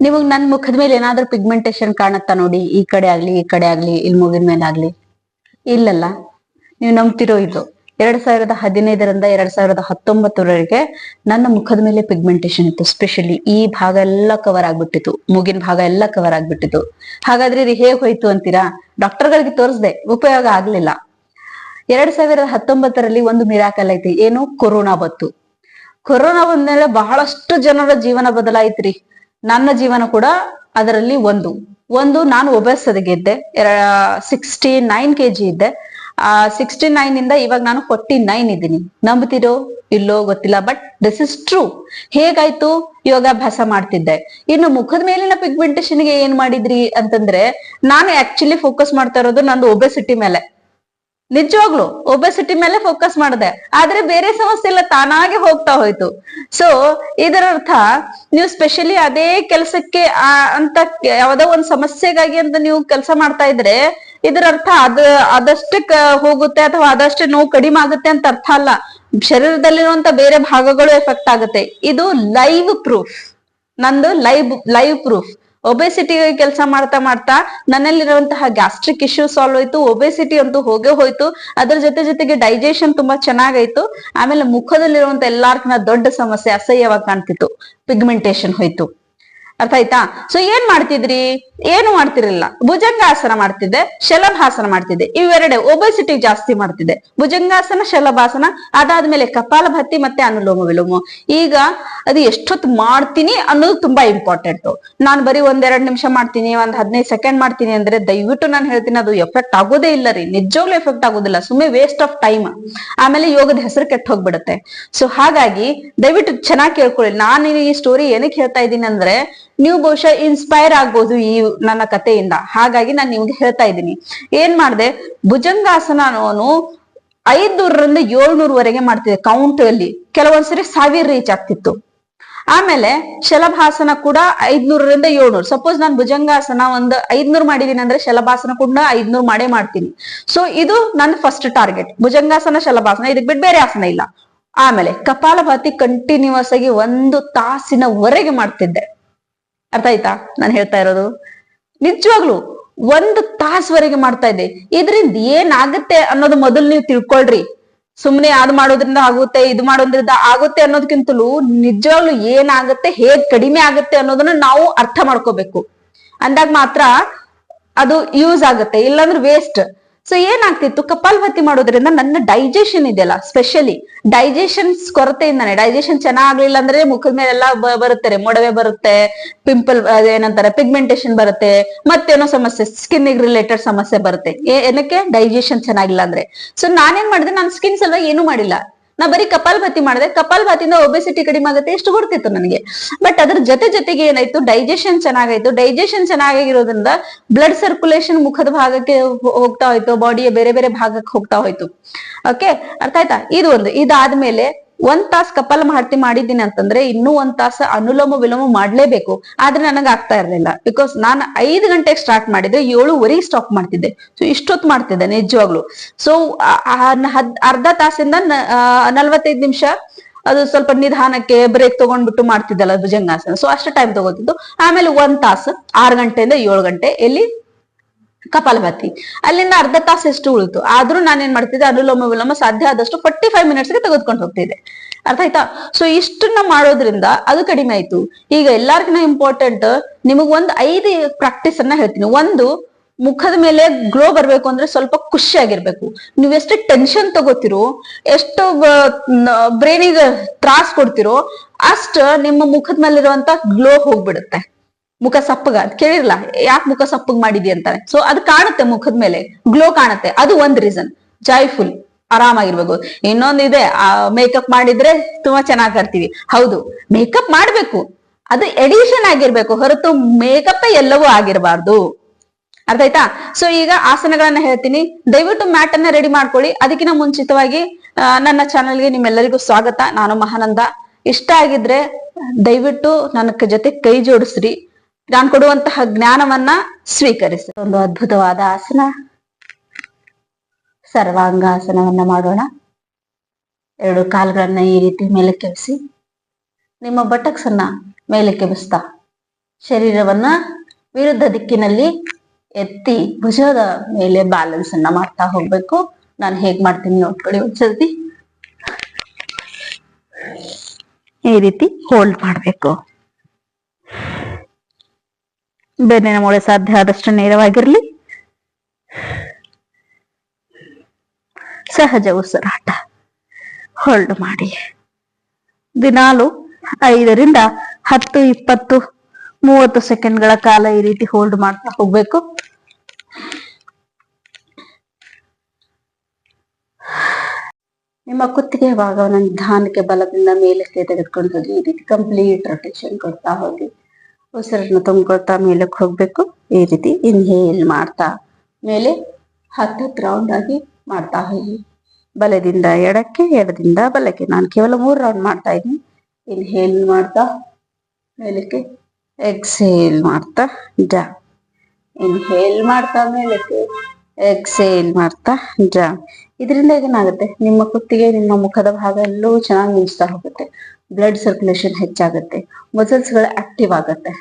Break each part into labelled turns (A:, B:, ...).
A: ನಿಮಗ್ ನನ್ ಮುಖದ ಮೇಲೆ ಏನಾದ್ರೂ ಪಿಗ್ಮೆಂಟೇಶನ್ ಕಾಣುತ್ತಾ ನೋಡಿ, ಈ ಕಡೆ ಆಗ್ಲಿ, ಈ ಕಡೆ ಆಗ್ಲಿ, ಇಲ್ಲಿ ಮೂಗಿನ ಮೇಲೆ ಆಗ್ಲಿ? ಇಲ್ಲಲ್ಲ. ನೀವು ನಂಬ್ತಿರೋ ಇದು. ಎರಡ್ ಸಾವಿರದ ಹದಿನೈದರಿಂದ ಎರಡ್ ಸಾವಿರದ ಹತ್ತೊಂಬತ್ತರವರೆಗೆ ನನ್ನ ಮುಖದ ಮೇಲೆ ಪಿಗ್ಮೆಂಟೇಶನ್ ಇತ್ತು. ಸ್ಪೆಷಲಿ ಈ ಭಾಗ ಎಲ್ಲ ಕವರ್ ಆಗ್ಬಿಟ್ಟಿತ್ತು. ಮೂಗಿನ ಭಾಗ ಎಲ್ಲ ಕವರ್ ಆಗ್ಬಿಟ್ಟಿತ್ತು. ಹಾಗಾದ್ರೆ ಇದು ಹೇಗ್ ಹೋಯ್ತು ಅಂತೀರಾ? ಡಾಕ್ಟರ್ಗಳಿಗೆ ತೋರಿಸ್ದೆ. ಉಪಯೋಗ ಆಗ್ಲಿಲ್ಲ. ಎರಡ್ ಸಾವಿರದ ಹತ್ತೊಂಬತ್ತರಲ್ಲಿ ಒಂದು ಮಿರಾಕಲ್ ಐತಿ. ಏನು? ಕೊರೋನಾ ಬತ್ತು ಕೊರೋನಾ ಬಂದ್ಮೇಲೆ ಬಹಳಷ್ಟು ಜನರ ಜೀವನ ಬದಲಾಯಿತ್ರಿ. ನನ್ನ ಜೀವನ ಕೂಡ ಅದರಲ್ಲಿ ಒಂದು. ಒಂದು ನಾನು ಒಬೆಸದಗಿದ್ದೆ ಸಿಕ್ಸ್ಟಿ ನೈನ್ ಕೆ ಜಿ ಇದ್ದೆ. ಆ ಸಿಕ್ಸ್ಟಿ ನೈನ್ ಇಂದ ಇವಾಗ ನಾನು ಫೋರ್ಟಿ ನೈನ್ ಇದ್ದೀನಿ. ನಂಬ್ತಿರೋ ಇಲ್ಲೋ ಗೊತ್ತಿಲ್ಲ ಬಟ್ ದಿಸ್ ಇಸ್ ಟ್ರೂ ಹೇಗಾಯ್ತು? ಯೋಗಾಭ್ಯಾಸ ಮಾಡ್ತಿದ್ದೆ. ಇನ್ನು ಮುಖದ ಮೇಲಿನ ಪಿಗ್ಮೆಂಟೇಷನ್ಗೆ ಏನ್ ಮಾಡಿದ್ರಿ ಅಂತಂದ್ರೆ, ನಾನು ಆಕ್ಚುಲಿ ಫೋಕಸ್ ಮಾಡ್ತಾ ಇರೋದು ನಂದು ಒಬೆಸಿಟಿ ಮೇಲೆ. ನಿಜವಾಗ್ಲು ಒಬೆಸಿಟಿ ಮೇಲೆ ಫೋಕಸ್ ಮಾಡಿದೆ. ಆದ್ರೆ ಬೇರೆ ಸಮಸ್ಯೆ ಎಲ್ಲ ತಾನಾಗೆ ಹೋಗ್ತಾ ಹೋಯ್ತು. ಸೊ ಇದರ ಅರ್ಥ ನೀವು ಸ್ಪೆಷಲಿ ಅದೇ ಕೆಲಸಕ್ಕೆ ಅಂತ ಯಾವ್ದೋ ಒಂದ್ ಸಮಸ್ಯೆಗಾಗಿ ಅಂತ ನೀವು ಕೆಲಸ ಮಾಡ್ತಾ ಇದ್ರೆ ಇದರ ಅರ್ಥ ಅದ ಅದಷ್ಟಕ್ಕೆ ಹೋಗುತ್ತೆ ಅಥವಾ ಅದಷ್ಟೇ ನೋವು ಕಡಿಮೆ ಆಗುತ್ತೆ ಅಂತ ಅರ್ಥ ಅಲ್ಲ. ಶರೀರದಲ್ಲಿರುವಂತ ಬೇರೆ ಭಾಗಗಳು ಎಫೆಕ್ಟ್ ಆಗುತ್ತೆ. ಇದು ಲೈವ್ ಪ್ರೂಫ್ ನಂದು ಲೈವ್ ಲೈವ್ ಪ್ರೂಫ್ ಒಬೆಸಿಟಿ ಕೆಲಸ ಮಾಡ್ತಾ ಮಾಡ್ತಾ ನನ್ನಲ್ಲಿರುವಂತಹ ಗ್ಯಾಸ್ಟ್ರಿಕ್ ಇಶ್ಯೂ ಸಾಲ್ವ್ ಆಯ್ತು ಒಬೆಸಿಟಿ ಅಂತೂ ಹೋಗೇ ಹೋಯ್ತು. ಅದ್ರ ಜೊತೆ ಜೊತೆಗೆ ಡೈಜೆಷನ್ ತುಂಬಾ ಚೆನ್ನಾಗಾಯ್ತು. ಆಮೇಲೆ ಮುಖದಲ್ಲಿರುವಂತ ಎಲ್ಲಾರ್ಕಿನ ದೊಡ್ಡ ಸಮಸ್ಯೆ ಅಸಹ್ಯವಾಗಿ ಕಾಣ್ತಿತ್ತು. ಪಿಗ್ಮೆಂಟೇಶನ್ ಹೋಯ್ತು. ಅರ್ಥ ಆಯ್ತಾ? ಸೊ ಏನ್ ಮಾಡ್ತಿದ್ರಿ? ಏನು ಮಾಡ್ತಿರ್ಲಿಲ್ಲ. ಭುಜಂಗಾಸನ ಮಾಡ್ತಿದ್ದೆ, ಶಲಭಾಸನ ಮಾಡ್ತಿದ್ದೆ. ಇವೆರಡೆ ಒಬೆಸಿಟಿ ಜಾಸ್ತಿ ಮಾಡ್ತಿದ್ದೆ. ಭುಜಂಗಾಸನ, ಶಲಭಾಸನ, ಅದಾದ್ಮೇಲೆ ಕಪಾಲಭಾತಿ ಮತ್ತೆ ಅನುಲೋಮ ವಿಲೋಮ. ಈಗ ಅದು ಎಷ್ಟೊತ್ತು ಮಾಡ್ತೀನಿ ಅನ್ನೋದು ತುಂಬಾ ಇಂಪಾರ್ಟೆಂಟ್ ನಾನು ಬರೀ ಒಂದೆರಡು ನಿಮಿಷ ಮಾಡ್ತೀನಿ, ಒಂದ್ ಹದಿನೈದು ಸೆಕೆಂಡ್ ಮಾಡ್ತೀನಿ ಅಂದ್ರೆ ದಯವಿಟ್ಟು ನಾನು ಹೇಳ್ತೀನಿ ಅದು ಎಫೆಕ್ಟ್ ಆಗೋದೇ ಇಲ್ಲ ರೀ. ನಿಜವಾಗ್ಲೂ ಎಫೆಕ್ಟ್ ಆಗೋದಿಲ್ಲ. ಸುಮ್ಮನೆ ವೇಸ್ಟ್ ಆಫ್ ಟೈಮ್ ಆಮೇಲೆ ಯೋಗದ ಹೆಸರು ಕೆಟ್ಟ ಹೋಗ್ಬಿಡುತ್ತೆ. ಸೊ ಹಾಗಾಗಿ ದಯವಿಟ್ಟು ಚೆನ್ನಾಗಿ ಕೇಳ್ಕೊಳ್ಳಿ. ನಾನು ಈ ಸ್ಟೋರಿ ಏನಕ್ಕೆ ಹೇಳ್ತಾ ಇದ್ದೀನಿ ಅಂದ್ರೆ ನೀವು ಬಹುಶಃ ಇನ್ಸ್ಪೈರ್ ಆಗ್ಬೋದು ಈ ನನ್ನ ಕಥೆಯಿಂದ. ಹಾಗಾಗಿ ನಾನು ನಿಮ್ಗೆ ಹೇಳ್ತಾ ಇದ್ದೀನಿ. ಏನ್ ಮಾಡ್ದೆ? ಭುಜಂಗಾಸನ ಅನ್ನೋನು ಐದ್ನೂರರಿಂದ ಏಳ್ನೂರವರೆಗೆ ಮಾಡ್ತಿದ್ದೆ ಕೌಂಟ್ ಅಲ್ಲಿ. ಕೆಲವೊಂದ್ಸರಿ ಸಾವಿರ ರೀಚ್ ಆಗ್ತಿತ್ತು. ಆಮೇಲೆ ಶಲಭಾಸನ ಕೂಡ ಐದ್ನೂರರಿಂದ ಏಳ್ನೂರು. ಸಪೋಸ್ ನಾನು ಭುಜಂಗಾಸನ ಒಂದು ಐದ್ನೂರ್ ಮಾಡಿದೀನಿ ಅಂದ್ರೆ ಶಲಭಾಸನ ಕೂಡ ಐದ್ನೂರ್ ಮಾಡೇ ಮಾಡ್ತೀನಿ. ಸೊ ಇದು ನನ್ನ ಫಸ್ಟ್ ಟಾರ್ಗೆಟ್ ಭುಜಂಗಾಸನ, ಶಲಭಾಸನ, ಇದಕ್ ಬಿಟ್ಟು ಬೇರೆ ಆಸನ ಇಲ್ಲ. ಆಮೇಲೆ ಕಪಾಲಭಾತಿ ಕಂಟಿನ್ಯೂಸ್ ಆಗಿ ಒಂದು ತಾಸಿನವರೆಗೆ ಮಾಡ್ತಿದ್ದೆ. ಅರ್ಥ ಆಯ್ತಾ? ನಾನು ಹೇಳ್ತಾ ಇರೋದು. ನಿಜವಾಗ್ಲು ಒಂದು ತಾಸ್ವರೆಗೆ ಮಾಡ್ತಾ ಇದ್ದೆ. ಇದರಿಂದ ಏನಾಗುತ್ತೆ ಅನ್ನೋದು ಮೊದಲು ನೀವು ತಿಳ್ಕೊಳ್ರಿ. ಸುಮ್ನೆ ಅದ್ ಮಾಡೋದ್ರಿಂದ ಆಗುತ್ತೆ, ಇದು ಮಾಡೋದ್ರಿಂದ ಆಗುತ್ತೆ ಅನ್ನೋದಕ್ಕಿಂತಲೂ ನಿಜವಾಗ್ಲು ಏನಾಗುತ್ತೆ, ಹೇಗ್ ಕಡಿಮೆ ಆಗುತ್ತೆ ಅನ್ನೋದನ್ನ ನಾವು ಅರ್ಥ ಮಾಡ್ಕೋಬೇಕು. ಅಂದಾಗ ಮಾತ್ರ ಅದು ಯೂಸ್ ಆಗುತ್ತೆ. ಇಲ್ಲಾಂದ್ರೆ ವೇಸ್ಟ್ ಸೊ ಏನಾಗ್ತಿತ್ತು? ಕಪಾಲಭಾತಿ ಮಾಡೋದ್ರಿಂದ ನನ್ನ ಡೈಜೆಷನ್ ಇದೆಯಲ್ಲ ಸ್ಪೆಷಲಿ ಡೈಜೆಷನ್ ಕೊರತೆಯಿಂದಾನೆ ಡೈಜೆಷನ್ ಚೆನ್ನಾಗ್ಲಿಲ್ಲ ಅಂದ್ರೆ ಮುಖದ ಮೇಲೆಲ್ಲ ಬರುತ್ತೆ, ಮೊಡವೆ ಬರುತ್ತೆ ಪಿಂಪಲ್ ಏನಂತಾರೆ ಪಿಗ್ಮೆಂಟೇಶನ್ ಬರುತ್ತೆ, ಮತ್ತೇನೋ ಸಮಸ್ಯೆ ಸ್ಕಿನ್ ರಿಲೇಟೆಡ್ ಸಮಸ್ಯೆ ಬರುತ್ತೆ. ಏನಕ್ಕೆ? ಡೈಜೆಷನ್ ಚೆನ್ನಾಗಿಲ್ಲ ಅಂದ್ರೆ. ಸೊ ನಾನೇನ್ ಮಾಡಿದೆ? ನಾನು ಸ್ಕಿನ್ ಸಲುವಾಗಿ ಏನು ಮಾಡಿಲ್ಲ. ನಾ ಬರೀ ಭತಿ ಮಾಡಿದೆ ಕಪಾಲಭಾತಿಯಿಂದ ಒಬೆಸಿಟಿ ಕಡಿಮೆ ಆಗುತ್ತೆ ಎಷ್ಟು ಗೊತ್ತಿತ್ತು ನನಗೆ. ಬಟ್ ಅದ್ರ ಜೊತೆ ಜೊತೆಗೆ ಏನಾಯ್ತು ಡೈಜೆಷನ್ ಚೆನ್ನಾಗಾಯ್ತು. ಡೈಜೆಷನ್ ಚೆನ್ನಾಗಿರೋದ್ರಿಂದ ಬ್ಲಡ್ ಸರ್ಕ್ಯುಲೇಷನ್ ಮುಖದ ಭಾಗಕ್ಕೆ ಹೋಗ್ತಾ ಹೋಯ್ತು ಬಾಡಿಯ ಬೇರೆ ಬೇರೆ ಭಾಗಕ್ಕೆ ಹೋಗ್ತಾ ಹೋಯ್ತು. ಓಕೆ ಅರ್ಥ ಆಯ್ತಾ ಇದು ಒಂದು. ಇದಾದ್ಮೇಲೆ ಒಂದ್ ತಾಸ್ ಕಪಾಲ ಮಾಡ್ತಿ ಮಾಡಿದ್ದೀನಿ ಅಂತಂದ್ರೆ ಇನ್ನೂ ಒಂದ್ ತಾಸ ಅನುಲೋಮ ವಿಲೋಮ ಮಾಡ್ಲೇಬೇಕು. ಆದ್ರೆ ನನಗ್ ಆಗ್ತಾ ಇರ್ಲಿಲ್ಲ. ಬಿಕಾಸ್ ನಾನು ಐದು ಗಂಟೆಗೆ ಸ್ಟಾರ್ಟ್ ಮಾಡಿದ್ರೆ ಏಳುವರೆಗೆ ಸ್ಟಾಪ್ ಮಾಡ್ತಿದ್ದೆ. ಸೊ ಇಷ್ಟೊತ್ತು ಮಾಡ್ತಿದ್ದೆ ನಿಜವಾಗ್ಲು. ಸೊ ಅರ್ಧ ತಾಸಿಂದ ನಲ್ವತ್ತೈದು ನಿಮಿಷ ಅದು ಸ್ವಲ್ಪ ನಿಧಾನಕ್ಕೆ ಬ್ರೇಕ್ ತಗೊಂಡ್ಬಿಟ್ಟು ಮಾಡ್ತಿದ್ದಲ್ಲ ಭುಜಂಗಾಸನ. ಸೊ ಅಷ್ಟು ಟೈಮ್ ತಗೋತಿದ್ದು. ಆಮೇಲೆ ಒಂದ್ ತಾಸು ಆರು ಗಂಟೆಯಿಂದ ಏಳು ಗಂಟೆ ಎಲ್ಲಿ ಕಪಾಲಭಾತಿ. ಅಲ್ಲಿಂದ ಅರ್ಧ ತಾಸು ಎಷ್ಟು ಉಳಿತು? ಆದ್ರೂ ನಾನೇನ್ ಮಾಡ್ತಿದ್ದೆ? ಅನುಲೋಮ ವಿಲೋಮ ಸಾಧ್ಯ ಆದಷ್ಟು ಫೋರ್ಟಿ ಫೈವ್ ಮಿನಿಟ್ಸ್ಗೆ ತೆಗೆದುಕೊಂಡು ಹೋಗ್ತಿದ್ದೆ. ಅರ್ಥ ಆಯ್ತಾ? ಸೊ ಇಷ್ಟನ್ನ ಮಾಡೋದ್ರಿಂದ ಅದು ಕಡಿಮೆ ಆಯ್ತು. ಈಗ ಎಲ್ಲಾರ್ಗಿನ ಇಂಪಾರ್ಟೆಂಟ್ ನಿಮಗ್ ಒಂದ್ ಐದು ಪ್ರಾಕ್ಟೀಸ್ ಅನ್ನ ಹೇಳ್ತೀನಿ. ಒಂದು, ಮುಖದ ಮೇಲೆ ಗ್ಲೋ ಬರ್ಬೇಕು ಅಂದ್ರೆ ಸ್ವಲ್ಪ ಖುಷಿಯಾಗಿರ್ಬೇಕು ನೀವ್ ಎಷ್ಟು ಟೆನ್ಷನ್ ತಗೋತಿರೋ, ಎಷ್ಟು ಬ್ರೈನಿಗೆ ತ್ರಾಸ್ ಕೊಡ್ತಿರೋ, ಅಷ್ಟ ನಿಮ್ಮ ಮುಖದ ಮೇಲಿರುವಂತ ಗ್ಲೋ ಹೋಗ್ಬಿಡುತ್ತೆ. ಮುಖ ಸಪ್ಪಗ ಅದ್ ಕೇಳಿರಲ್ಲ ಯಾಕೆ ಮುಖ ಸಪ್ಪಗ್ ಮಾಡಿದಿ ಅಂತಾರೆ. ಸೊ ಅದು ಕಾಣುತ್ತೆ ಮುಖದ ಮೇಲೆ. ಗ್ಲೋ ಕಾಣುತ್ತೆ. ಅದು ಒಂದ್ ರೀಸನ್ ಜಾಯ್ಫುಲ್ ಆರಾಮಾಗಿರ್ಬೇಕು. ಇನ್ನೊಂದು ಇದೆ ಮೇಕಪ್ ಮಾಡಿದ್ರೆ ತುಂಬಾ ಚೆನ್ನಾಗಿ ಕರ್ತೀವಿ ಹೌದು. ಮೇಕಪ್ ಮಾಡ್ಬೇಕು. ಅದು ಎಡಿಷನ್ ಆಗಿರ್ಬೇಕು. ಹೊರತು ಮೇಕಪ್ ಎಲ್ಲವೂ ಆಗಿರಬಾರ್ದು. ಅರ್ಥ ಆಯ್ತಾ? ಸೊ ಈಗ ಆಸನಗಳನ್ನ ಹೇಳ್ತೀನಿ. ದಯವಿಟ್ಟು ಮ್ಯಾಟ್ ಅನ್ನ ರೆಡಿ ಮಾಡ್ಕೊಳ್ಳಿ. ಅದಕ್ಕಿಂತ ಮುಂಚಿತವಾಗಿ ನನ್ನ ನನ್ನ ಚಾನೆಲ್ಗೆ ನಿಮ್ಮೆಲ್ಲರಿಗೂ ಸ್ವಾಗತ. ನಾನು ಮಹಾನಂದ. ಇಷ್ಟ ಆಗಿದ್ರೆ ದಯವಿಟ್ಟು ನನ್ನ ಜೊತೆ ಕೈ ಜೋಡಿಸ್ರಿ. ನಾನು ಕೊಡುವಂತಹ ಜ್ಞಾನವನ್ನ ಸ್ವೀಕರಿಸಿ. ಒಂದು ಅದ್ಭುತವಾದ ಆಸನ. ಸರ್ವಾಂಗಾಸನವನ್ನ ಮಾಡೋಣ. ಎರಡು ಕಾಲುಗಳನ್ನ ಈ ರೀತಿ ಮೇಲೆ ಕೆವಿಸಿ ನಿಮ್ಮ ಬಟಕ್ಸ್ ಅನ್ನ ಮೇಲೆ ಕೆಬಿಸ್ತಾ. ಶರೀರವನ್ನ ವಿರುದ್ಧ ದಿಕ್ಕಿನಲ್ಲಿ ಎತ್ತಿ ಭುಜದ ಮೇಲೆ ಬ್ಯಾಲೆನ್ಸ್ ಅನ್ನ ಮಾಡ್ತಾ ಹೋಗ್ಬೇಕು. ನಾನು ಹೇಗ್ ಮಾಡ್ತೀನಿ ನೋಡ್ಕೊಳ್ಳಿ ಒಂದ್ಸತಿ ಈ ರೀತಿ ಹೋಲ್ಡ್ ಮಾಡ್ಬೇಕು. ಬೆನ್ನಿನ ಮೂಳೆ ಸಾಧ್ಯ ಆದಷ್ಟು ನೇರವಾಗಿರಲಿ. ಸಹಜ ಉಸಿರಾಟ. ಹೋಲ್ಡ್ ಮಾಡಿ. ದಿನಾಲು ಐದರಿಂದ ಹತ್ತು, ಇಪ್ಪತ್ತು, ಮೂವತ್ತು ಸೆಕೆಂಡ್ಗಳ ಕಾಲ ಈ ರೀತಿ ಹೋಲ್ಡ್ ಮಾಡ್ತಾ ಹೋಗ್ಬೇಕು. ನಿಮ್ಮ ಕುತ್ತಿಗೆ ಭಾಗವನ್ನು ನಿಧಾನಕ್ಕೆ ಬಲದಿಂದ ಮೇಲಕ್ಕೆ ತೆಗೆದುಕೊಂಡು ಹೋಗಿ, ಈ ರೀತಿ ಕಂಪ್ಲೀಟ್ ರೊಟೇಷನ್ ಕೊಡ್ತಾ ಹೋಗಿ. ಉಸಿರನ್ನು ತುಂಬಿಕೊಳ್ತಾ ಮೇಲಕ್ಕೆ ಹೋಗ್ಬೇಕು. ಈ ರೀತಿ ಇನ್ಹೇಲ್ ಮಾಡ್ತಾ ಮೇಲೆ ಹತ್ತು ರೌಂಡ್ ಆಗಿ ಮಾಡ್ತಾ ಹೋಗಿ. ಬಲದಿಂದ ಎಡಕ್ಕೆ, ಎಡದಿಂದ ಬಲಕ್ಕೆ. ನಾನು ಕೇವಲ ಮೂರು ರೌಂಡ್ ಮಾಡ್ತಾ ಇದ್ದೀನಿ. ಇನ್ಹೇಲ್ ಮಾಡ್ತಾ ಮೇಲಕ್ಕೆ ಎಕ್ಸೇಲ್ ಮಾಡ್ತಾ ಜಾ. ಇನ್ಹೇಲ್ ಮಾಡ್ತಾ ಮೇಲಕ್ಕೆ ಎಕ್ಸೇಲ್ ಮಾಡ್ತಾ ಜಾ. ಇದರಿಂದ ಏನಾಗುತ್ತೆ? ನಿಮ್ಮ ಕುತ್ತಿಗೆ, ನಿಮ್ಮ ಮುಖದ ಭಾಗ ಎಲ್ಲೂ ಚೆನ್ನಾಗಿ ಮಿಂಚ್ತಾ ಹೋಗುತ್ತೆ. ಬ್ಲಡ್ ಸರ್ಕ್ಯುಲೇಷನ್ ಹೆಚ್ಚಾಗುತ್ತೆ. ಮಸಲ್ಸ್ಗಳು ಆಕ್ಟಿವ್ ಆಗುತ್ತೆ.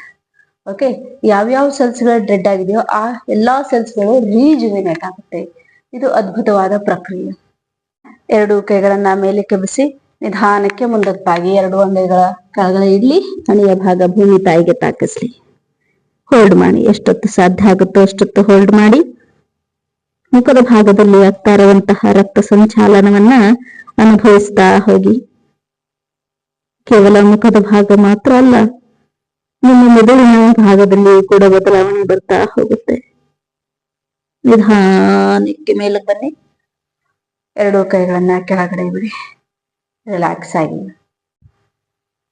A: ಓಕೆ ಯಾವ್ಯಾವ ಸೆಲ್ಸ್ಗಳು ಡೆಡ್ ಆಗಿದೆಯೋ, ಆ ಎಲ್ಲಾ ಸೆಲ್ಸ್ಗಳು ರೀಜುವಿನೇಟ್ ಆಗುತ್ತೆ. ಇದು ಅದ್ಭುತವಾದ ಪ್ರಕ್ರಿಯೆ. ಎರಡು ಕೈಗಳನ್ನ ಮೇಲೆ ಕೆಬಿಸಿ ನಿಧಾನಕ್ಕೆ ಮುಂದಕ್ಕೆ ಬಾಗಿ, ಎರಡು ಅಂಗೈಗಳ ಕೆಳಗಡೆ ಇಡ್ಲಿ ಮನೆಯ ಭಾಗ ಭೂಮಿ ತಾಯಿಗೆ ತಾಕಿಸ್ಲಿ. ಹೋಲ್ಡ್ ಮಾಡಿ. ಎಷ್ಟೊತ್ತು ಸಾಧ್ಯ ಆಗುತ್ತೋ ಅಷ್ಟೊತ್ತು ಹೋಲ್ಡ್ ಮಾಡಿ. ಮುಖದ ಭಾಗದಲ್ಲಿ ಆಗ್ತಾ ಇರುವಂತಹ ರಕ್ತ ಸಂಚಾಲನವನ್ನ ಅನುಭವಿಸ್ತಾ ಹೋಗಿ. ಕೇವಲ ಮುಖದ ಭಾಗ ಮಾತ್ರ ಅಲ್ಲ, ನಿಮ್ಮ ಮೆದುಳಿನ ಭಾಗದಲ್ಲಿ ಕೂಡ ಬದಲಾವಣೆ ಬರ್ತಾ ಹೋಗುತ್ತೆ. ನಿಧಾನಕ್ಕೆ ಮೇಲೆ ಬನ್ನಿ. ಎರಡು ಕೈಗಳನ್ನ ಕೆಳಗಡೆ ಬಿಡಿ. ರಿಲ್ಯಾಕ್ಸ್ ಆಗಿ.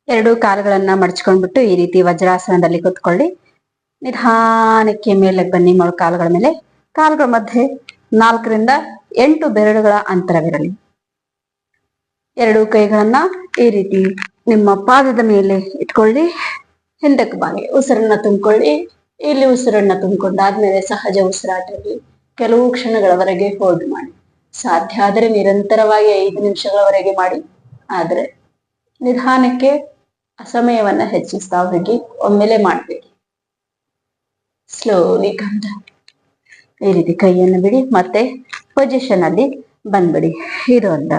A: ಎರಡು ಕಾಲುಗಳನ್ನ ಮಡಚ್ಕೊಂಡ್ಬಿಟ್ಟು ಈ ರೀತಿ ವಜ್ರಾಸನದಲ್ಲಿ ಕುತ್ಕೊಳ್ಳಿ. ನಿಧಾನಕ್ಕೆ ಮೇಲೆ ಬನ್ನಿ ಮೊಳಕಾಲುಗಳ ಮೇಲೆ. ಕಾಲುಗಳ ಮಧ್ಯೆ ನಾಲ್ಕರಿಂದ ಎಂಟು ಬೆರಳುಗಳ ಅಂತರವಿರಲಿ. ಎರಡು ಕೈಗಳನ್ನ ಈ ರೀತಿ ನಿಮ್ಮ ಪಾದದ ಮೇಲೆ ಇಟ್ಕೊಳ್ಳಿ. ಹಿಂದಕ್ಕೆ ಬಾಗಿ ಉಸಿರನ್ನ ತುಂಬಿಕೊಳ್ಳಿ. ಇಲ್ಲಿ ಉಸಿರನ್ನ ತುಂಬಿಕೊಂಡಾದ್ಮೇಲೆ ಸಹಜ ಉಸಿರಾಟಲ್ಲಿ ಕೆಲವು ಕ್ಷಣಗಳವರೆಗೆ ಹೋಲ್ಡ್ ಮಾಡಿ. ಸಾಧ್ಯ ಆದರೆ ನಿರಂತರವಾಗಿ ಐದು ನಿಮಿಷಗಳವರೆಗೆ ಮಾಡಿ. ಆದ್ರೆ ನಿಧಾನಕ್ಕೆ ಸಮಯವನ್ನ ಹೆಚ್ಚಿಸ್ತಾ ಹೋಗಿ ಒಮ್ಮೆಲೆ ಮಾಡ್ಬೇಕು ಸ್ಲೋಲಿ ಕಂದ ಈ ರೀತಿ ಕೈಯನ್ನು ಬಿಡಿ, ಮತ್ತೆ ಪೊಸಿಷನ್ ಅಲ್ಲಿ ಬಂದ್ಬಿಡಿ. ಅಂತ.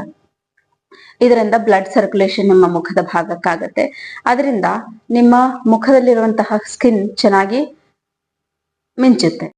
A: ಇದರಿಂದ ಬ್ಲಡ್ ಸರ್ಕ್ಯುಲೇಷನ್ ನಿಮ್ಮ ಮುಖದ ಭಾಗಕ್ಕಾಗತ್ತೆ. ಅದರಿಂದ ನಿಮ್ಮ ಮುಖದಲ್ಲಿರುವಂತಹ ಸ್ಕಿನ್ ಚೆನ್ನಾಗಿ ಮಿಂಚುತ್ತೆ.